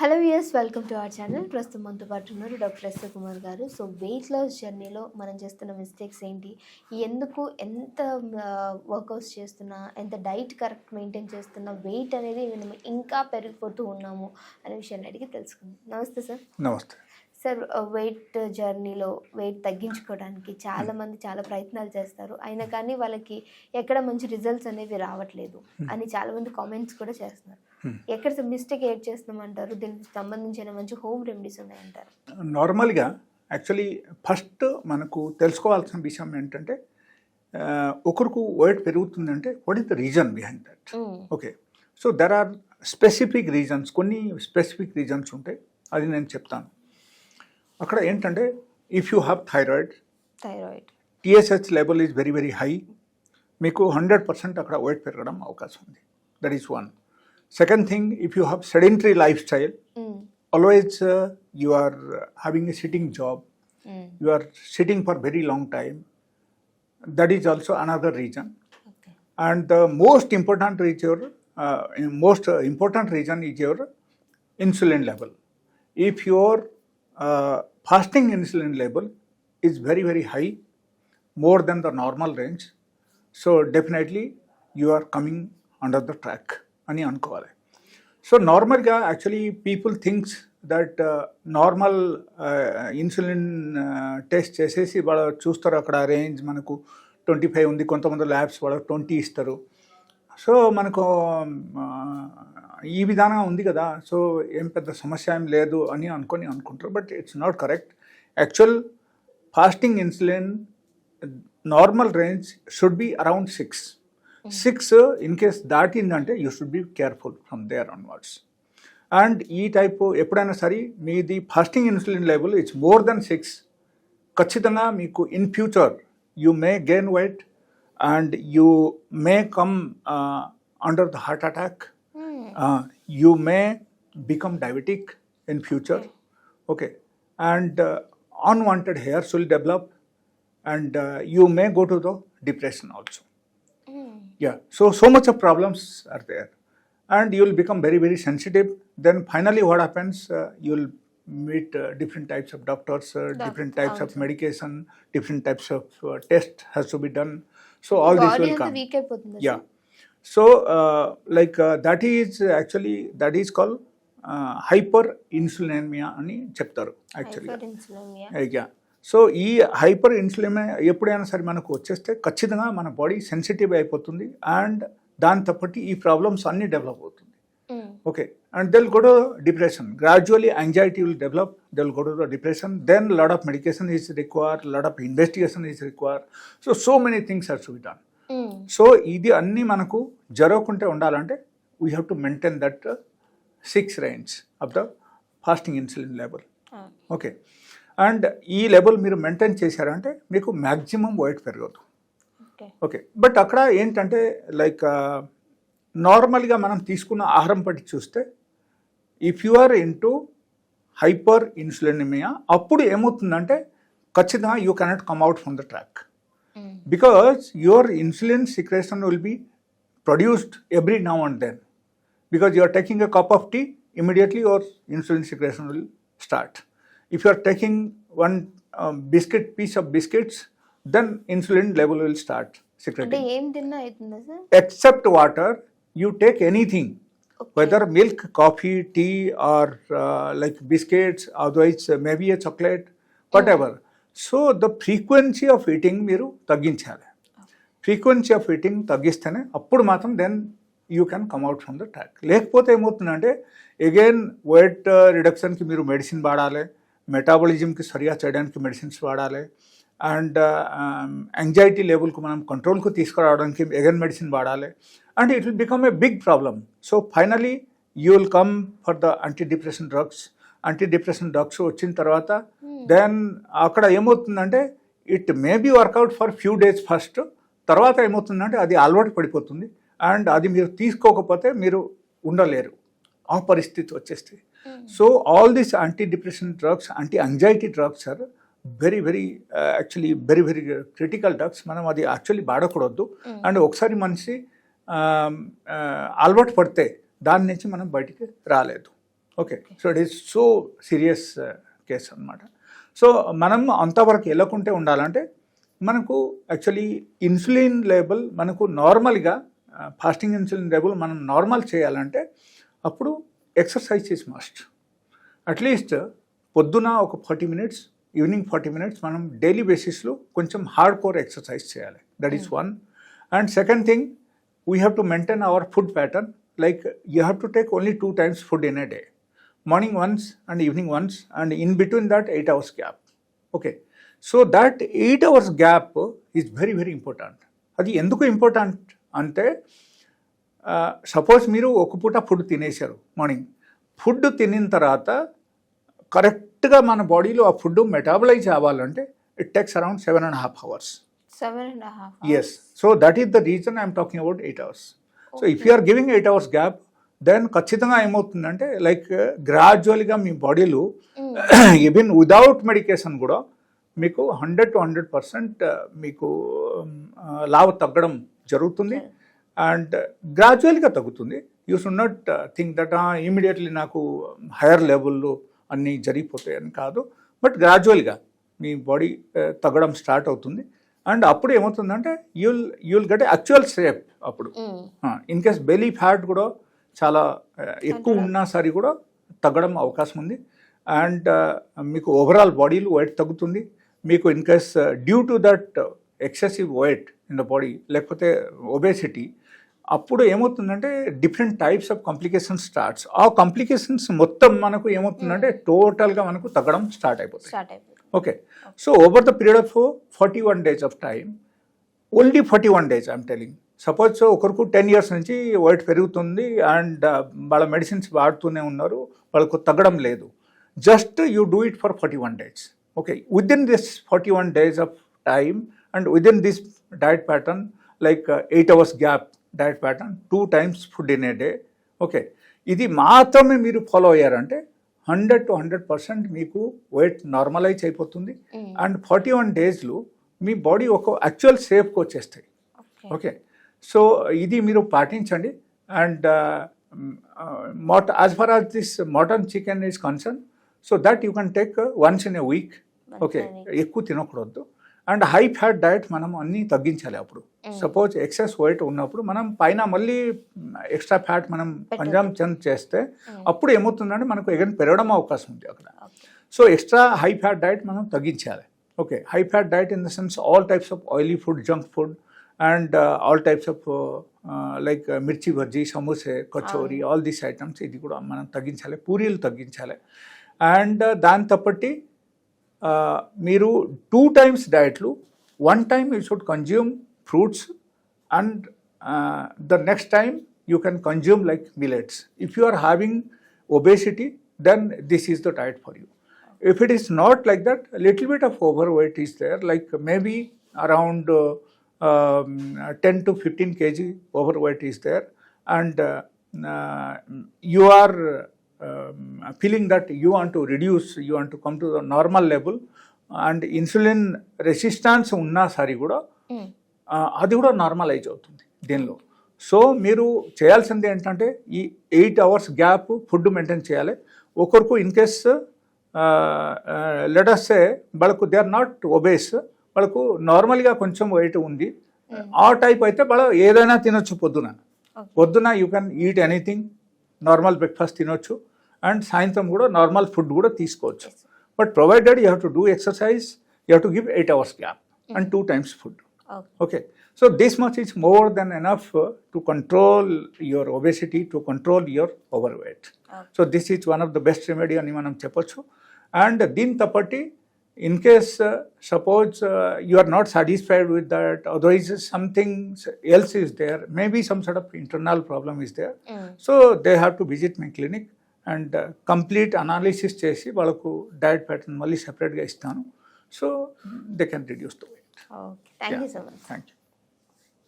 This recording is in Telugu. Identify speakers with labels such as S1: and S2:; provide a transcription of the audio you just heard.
S1: Hello viewers welcome to our channel ప్రస్తుతం మనతో పాటు ఉన్నారు డాక్టర్ ఎస్ కుమార్ గారు. సో వెయిట్ లాస్ జర్నీలో మనం చేస్తున్న మిస్టేక్స్ ఏంటి? ఎందుకు ఎంత వర్కౌట్స్ చేస్తున్నా ఎంత డైట్ కరెక్ట్ మెయింటైన్ చేస్తున్నా వెయిట్ అనేది మనం ఇంకా పెరిగిపోతూ ఉన్నాము అనే విషయాన్ని అడిగి తెలుసుకుందాం. నమస్తే సార్
S2: నమస్తే.
S1: సార్ వెయిట్ జర్నీలో వెయిట్ తగ్గించుకోవడానికి చాలా మంది చాలా ప్రయత్నాలు చేస్తారు. అయినా కానీ వాళ్ళకి ఎక్కడ మంచి రిజల్ట్స్ అనేవి రావట్లేదు అని చాలా మంది కామెంట్స్ కూడా చేస్తున్నారు.
S2: Hmm.
S1: ఎక్కడ మిస్టేక్ ఏడ్ చేస్తున్నామంటారు? దీనికి సంబంధించిన మంచి హోమ్ రెమెడీస్ ఉన్నాయంటారు.
S2: నార్మల్గా యాక్చువల్లీ ఫస్ట్ మనకు తెలుసుకోవాల్సిన విషయం ఏంటంటే ఒకరికి weight పెరుగుతుందంటే what is the reason behind that okay so there are specific reasons కొన్ని స్పెసిఫిక్ రీజన్స్ ఉంటాయి అది నేను చెప్తాను. అక్కడ ఏంటంటే if you have thyroid
S1: thyroid
S2: TSH level is very very high మీకు హండ్రెడ్ పర్సెంట్ అక్కడ వెయిట్ పెరగడం అవకాశం ఉంది that is one second thing if you have sedentary lifestyle always uh, you are uh, having a sitting job you are sitting for very long time that is also another reason
S1: okay
S2: and the most important is your uh, most uh, important reason is your insulin level if your uh, fasting insulin level is very very high more than the normal range so definitely you are coming under the track అని అనుకోవాలి సో నార్మల్గా actually people thinks that normal insulin test చేసేసి వాళ్ళు చూస్తారు అక్కడ రేంజ్ మనకు ట్వంటీ ఫైవ్ ఉంది కొంతమంది ల్యాబ్స్ వాళ్ళకి ట్వంటీ ఇస్తారు సో మనకు ఈ విధానం ఉంది కదా. సో ఏం పెద్ద సమస్య ఏం లేదు అని అనుకొని అనుకుంటారు. But it's not correct. Actual fasting insulin normal range should be around six. Six in case దాటిందంటే you should be careful from there onwards. And ఈ టైపు ఎప్పుడైనా సరే మీది fasting insulin level it's more than six. ఖచ్చితంగా మీకు in future you may gain weight and you may come uh, under the heart attack. Mm. Uh, you may become diabetic in future. Hmm. Okay, and uh, unwanted hairs will develop, and uh, you may go to the depression also. Mm. Yeah, so so much of problems are there, and you will become very very sensitive. Then finally, what happens? Uh, you will meet uh, different types of doctors, uh, different types of medication, different types of uh, test has to be done. Come.
S1: Weak అయిపోతుంది
S2: yeah. so uh, like uh, that is actually that is called uh, hyperinsulinemia అని చెప్తారు యాక్చువల్గా
S1: హైపర్ ఇన్సులినియా
S2: యా సో ఈ హైపర్ ఇన్సులిన్ ఎప్పుడైనా సరే మనకు వచ్చేస్తే ఖచ్చితంగా మన బాడీ సెన్సిటివ్ అయిపోతుంది అండ్ దాంతో పాటు ఈ ప్రాబ్లమ్స్ అన్నీ డెవలప్ అవుతుంది. Okay and they'll go to depression gradually anxiety will develop they'll go to the depression then lot of medication is require lot of investigation is require so so many things are to be done so ఇది అన్నీ మనకు జరగకుంటే ఉండాలంటే we have to maintain that six range of the fasting insulin level okay and ఈ లెవెల్ మీరు మెయింటైన్ చేశారంటే మీకు మ్యాక్సిమం వెయిట్ పెరగదు.
S1: ఓకే
S2: ఓకే బట్ అక్కడ ఏంటంటే లైక్ నార్మల్గా మనం తీసుకున్న ఆహారం పట్టి చూస్తే if you are into hyper insulinemia అప్పుడు ఏమవుతుందంటే ఖచ్చితంగా you cannot come out from the track. Because your insulin secretion will be produced every now and then. Because you are taking a cup of tea immediately your insulin secretion will start. If you are taking one biscuit piece of biscuits then insulin level will start
S1: secret except water
S2: ఏం water you take anything whether milk coffee tea or uh, like biscuits otherwise uh, maybe a chocolate whatever. So the frequency of eating మీరు తగ్గించాలి. ఫ్రీక్వెన్సీ ఆఫ్ ఈటింగ్ తగ్గిస్తేనే అప్పుడు మాత్రం then you can come out from the track లేకపోతే ఏమవుతుందంటే అగైన్ వెయిట్ రిడక్షన్కి మీరు మెడిసిన్ వాడాలి మెటాబలిజంకి సరిగా చేయడానికి మెడిసిన్స్ వాడాలి అండ్ యాంగ్జైటీ లెవెల్కు మనం కంట్రోల్కు తీసుకురావడానికి అగైన్ మెడిసిన్ వాడాలి and it will become a big problem so finally you will come for the anti depression drugs anti depression drugs వచ్చిన తర్వాత దెన్ అక్కడ ఏమవుతుందంటే it may be work out for few days first తర్వాత ఏమవుతుందంటే అది అలవాటు పడిపోతుంది. అండ్ అది మీరు తీసుకోకపోతే మీరు ఉండలేరు. ఆ పరిస్థితి వచ్చేస్తే. So all these anti depression drugs anti anxiety drugs are very very actually very very critical drugs మనం అది యాక్చువల్లీ వాడకూడదు. అండ్ ఒకసారి మనిషి అలవాటు పడితే దాని నుంచి మనం బయటికి రాలేదు. Okay. So it is so serious case అనమాట సో మనం అంతవరకు వెళ్ళకుంటే ఉండాలంటే మనకు యాక్చువల్లీ ఇన్సులిన్ లెవెల్ మనకు నార్మల్గా ఫాస్టింగ్ ఇన్సులిన్ లెవెల్ మనం నార్మల్ చేయాలంటే అప్పుడు exercise is must at least పొద్దున ఒక forty minutes evening forty minutes మనం డైలీ బేసిస్లో కొంచెం హార్డ్ కోర్ ఎక్సర్సైజ్ చేయాలి that is one and second thing we have to maintain our food pattern like you have to take only two times food in a day morning once and evening once and in between that eight hours gap okay so that eight hours gap is very very important అది ఎందుకు ఇంపార్టెంట్ అంటే సపోజ్ మీరు ఒక పూట ఫుడ్ తినేశారు మార్నింగ్ ఫుడ్ తినిన తర్వాత కరెక్ట్గా మన బాడీలో ఆ ఫుడ్ మెటాబలైజ్ అవ్వాలంటే it takes around seven and half hours
S1: seven and half
S2: yes so that is the reason I'm talking about eight hours so if you are giving eight hours gap then ఖచ్చితంగా ఏమవుతుందంటే లైక్ గ్రాడ్యువల్గా మీ బాడీలో ఈవెన్ విదౌట్ మెడికేషన్ కూడా మీకు హండ్రెడ్ టు హండ్రెడ్ పర్సెంట్ మీకు ఆ, లావు తగ్గడం జరుగుతుంది. అండ్ గ్రాడ్యువల్గా తగ్గుతుంది. You should not think that immediately నాకు హైయర్ లెవెల్లో అన్నీ జరిగిపోతాయి అని కాదు బట్ గ్రాడ్యువల్గా మీ బాడీ తగ్గడం స్టార్ట్ అవుతుంది. అండ్ అప్పుడు ఏమవుతుందంటే you'll you'll get actual shape అప్పుడు. ఇన్ కేస్ బెలీ ఫ్యాట్ కూడా చాలా ఎక్కువ ఉన్నా సరే కూడా తగ్గడం అవకాశం ఉంది. అండ్ మీకు ఓవరాల్ బాడీలో వెయిట్ తగ్గుతుంది. మీకు in case due to that excessive weight in the body లేకపోతే ఒబేసిటీ అప్పుడు ఏమవుతుందంటే different types of complications starts ఆ కాంప్లికేషన్స్ మొత్తం మనకు ఏమవుతుందంటే టోటల్గా మనకు తగ్గడం స్టార్ట్ అయిపోతుంది okay so over the period of forty one days of time only forty one days I'm telling suppose ఒకరికి టెన్ ఇయర్స్ నుంచి వెయిట్ పెరుగుతుంది అండ్ వాళ్ళ మెడిసిన్స్ వాడుతూనే ఉన్నారు వాళ్ళకు తగ్గడం లేదు. Just you do it for forty one days okay with in this forty one days of time and with in this diet pattern like eight hours gap diet pattern two times food in a day okay ఇది మాత్రమే మీరు ఫాలో అయ్యారంటే హండ్రెడ్ టు హండ్రెడ్ పర్సెంట్ మీకు వెయిట్ నార్మలైజ్ అయిపోతుంది. అండ్ ఫార్టీ వన్ డేస్లో మీ బాడీ ఒక యాక్చువల్ షేప్కి వచ్చేస్తాయి.
S1: ఓకే
S2: సో ఇది మీరు పాటించండి. And most as far as this mutton chicken is concern so that you can take once
S1: in a week okay.
S2: ఎక్కువ తినకూడదు. అండ్ హై ఫ్యాట్ డయట్ మనం అన్నీ తగ్గించాలి అప్పుడు. సపోజ్ ఎక్సెస్ వెయిట్ ఉన్నప్పుడు మనం పైన మళ్ళీ ఎక్స్ట్రా ఫ్యాట్ మనం పంజాబ్ చంద్ చేస్తే అప్పుడు ఏమవుతుందంటే మనకు ఎగన్ పెరగడం అవకాశం ఉంది అక్కడ. So extra high fat diet మనం తగ్గించాలి. Okay. High fat diet in the sense all types of oily food junk food and all types of like mirchi bajji సమోసే kachori all these items ఇది కూడా మనం తగ్గించాలి. పూరీలు తగ్గించాలి. అండ్ దాని తప్పటి మీరు టూ టైమ్స్ డయట్లు one time you should consume fruits and the next time you can consume like millets. If you are having obesity, then this is the diet for you. If it is not like that, a little bit of overweight is there, like maybe around uh, um, 10 to 15 kg overweight is there, and uh, uh, you are um, feeling that you want to reduce, you want to come to the normal level, and insulin resistance ఉన్నా సరే కూడా ఆ, అది కూడా నార్మలైజ్ అవుతుంది దీనిలో. సో మీరు చేయాల్సింది ఏంటంటే ఈ eight hours gap food maintain చేయాలి. ఒకరికి ఇన్ కేస్ లెటర్సే వాళ్ళకు దే ఆర్ నాట్ ఒబేస్ వాళ్ళకు నార్మల్గా కొంచెం వెయిట్ ఉంది. ఆ టైప్ అయితే వాళ్ళ ఏదైనా తినొచ్చు పొద్దున. పొద్దున you can eat anything normal breakfast తినొచ్చు అండ్ సాయంత్రం కూడా నార్మల్ ఫుడ్ కూడా తీసుకోవచ్చు but provided you have to do exercise you have to give eight hours gap and two times
S1: food
S2: okay this much is more than enough uh, to control your obesity, to control your overweight.
S1: Okay.
S2: So this is one of the best remedy అని మనం చెప్పొచ్చు అండ్ దీని తప్పటి in case suppose you are not satisfied with that otherwise something else is there maybe some sort of internal problem is there so they have to visit my clinic and complete analysis చేసి వాళ్ళకు డయట్ ప్యాటర్న్ మళ్ళీ సెపరేట్గా ఇస్తాను. So
S1: they can reduce the weight
S2: thank you